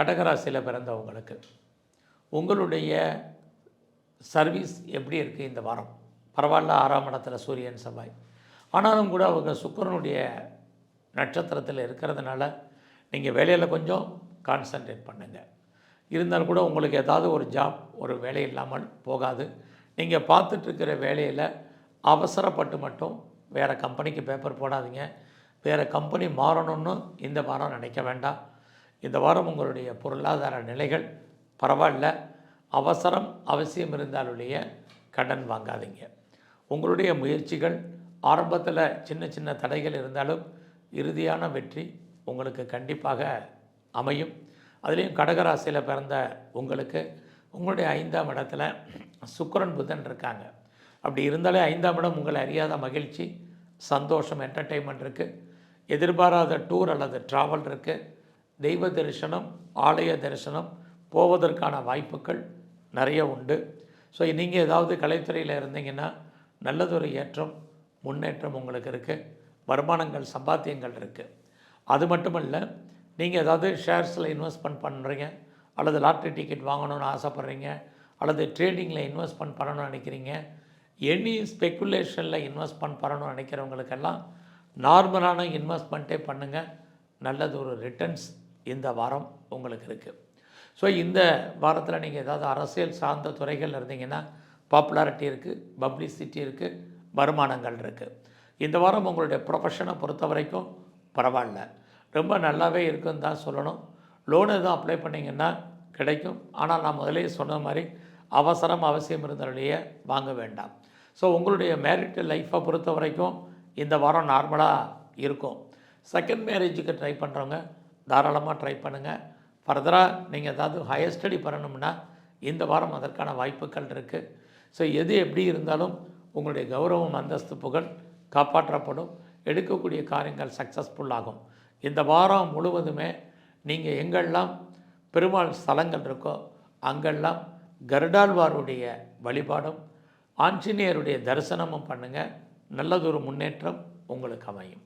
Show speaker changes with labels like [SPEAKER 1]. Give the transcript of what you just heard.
[SPEAKER 1] கடகராசியில் பிறந்தவங்களுக்கு உங்களுடைய சர்வீஸ் எப்படி இருக்குது இந்த வாரம்? பரவாயில்ல ஆறாம் இடத்துல சூரியன் செவ்வாய். ஆனாலும் கூட அவங்க சுக்கரனுடைய நட்சத்திரத்தில் இருக்கிறதுனால நீங்கள் வேலையில் கொஞ்சம் கான்சன்ட்ரேட் பண்ணுங்கள் இருந்தாலும் கூட உங்களுக்கு ஏதாவது ஒரு ஜாப் ஒரு வேலை இல்லாமல் போகாது. நீங்கள் பார்த்துட்ருக்கிற வேலையில் அவசரப்பட்டு மட்டும் வேறு கம்பெனிக்கு பேப்பர் போடாதீங்க. வேறு கம்பெனி மாறணும்னு இந்த வாரம் நினைக்க வேண்டாம். இந்த வாரம் உங்களுடைய பொருளாதார நிலைகள் பரவாயில்ல. அவசரம் அவசியம் இருந்தாலுடைய கடன் வாங்காதீங்க. உங்களுடைய முயற்சிகள் ஆரம்பத்தில் சின்ன சின்ன தடைகள் இருந்தாலும் இறுதியான வெற்றி உங்களுக்கு கண்டிப்பாக அமையும். அதுலேயும் கடகராசியில் பிறந்த உங்களுக்கு உங்களுடைய ஐந்தாம் இடத்துல சுக்கரன் புதன் இருக்காங்க. அப்படி இருந்தாலே ஐந்தாம் இடம் உங்களை அறியாத மகிழ்ச்சி சந்தோஷம் என்டர்டெயின்மெண்ட் இருக்குது எதிர்பாராத டூர் அல்லது ட்ராவல் இருக்குது தெய்வ தரிசனம் ஆலய தரிசனம் போவதற்கான வாய்ப்புகள் நிறைய உண்டு. ஸோ நீங்கள் ஏதாவது கலைத்துறையில் இருந்தீங்கன்னா நல்லதொரு ஏற்றம் முன்னேற்றம் உங்களுக்கு இருக்குது வருமானங்கள் சம்பாத்தியங்கள் இருக்குது அது மட்டுமல்ல நீங்கள் ஏதாவது ஷேர்ஸில் இன்வெஸ்ட்மெண்ட் பண்ணுறீங்க அல்லது லாட்ரி டிக்கெட் வாங்கணும்னு ஆசைப்பட்றீங்க அல்லது ட்ரேடிங்கில் இன்வெஸ்ட்மெண்ட் பண்ணணும்னு நினைக்கிறீங்க எனி ஸ்பெக்குலேஷனில் இன்வெஸ்ட்மெண்ட் பண்ணணும்னு நினைக்கிறவங்களுக்கெல்லாம் நார்மலான இன்வெஸ்ட்மெண்ட்டே பண்ணுங்கள் நல்லது ஒரு ரிட்டர்ன்ஸ் இந்த வாரம் உங்களுக்கு இருக்குது ஸோ இந்த வாரத்தில் நீங்கள் ஏதாவது அரசியல் சார்ந்த துறைகள் இருந்தீங்கன்னா பாப்புலாரிட்டி இருக்குது பப்ளிசிட்டி இருக்குது வருமானங்கள் இருக்குது இந்த வாரம் உங்களுடைய ப்ரொஃபஷனை பொறுத்த வரைக்கும் பரவாயில்ல. ரொம்ப நல்லாவே இருக்குன்னு தான் சொல்லணும். லோன் எதுவும் அப்ளை பண்ணிங்கன்னா கிடைக்கும். ஆனால் நான் முதலே சொன்ன மாதிரி அவசரம் அவசியம் இருந்தாலேயே வாங்க வேண்டாம். ஸோ உங்களுடைய மேரிட்டல் லைஃப்பை பொறுத்த வரைக்கும் இந்த வாரம் நார்மலாக இருக்கும். செகண்ட் மேரேஜுக்கு ட்ரை பண்ணுறவங்க தாராளமாக ட்ரை பண்ணுங்கள் ஃபர்தராக நீங்கள் ஏதாவது ஹையர் ஸ்டடி பண்ணணும்னா இந்த வாரம் அதற்கான வாய்ப்புகள் இருக்குது ஸோ எது எப்படி இருந்தாலும் உங்களுடைய கௌரவம் அந்தஸ்து புகழ் காப்பாற்றப்படும். எடுக்கக்கூடிய காரியங்கள் சக்ஸஸ்ஃபுல் ஆகும். இந்த வாரம் முழுவதுமே நீங்கள் எங்கெல்லாம் பெருமாள் ஸ்தலங்கள் இருக்கோ அங்கெல்லாம் கருடாழ்வாருடைய வழிபாடும் ஆஞ்சநேயருடைய தரிசனமும் பண்ணுங்கள் நல்லதொரு முன்னேற்றம் உங்களுக்கு அமையும்.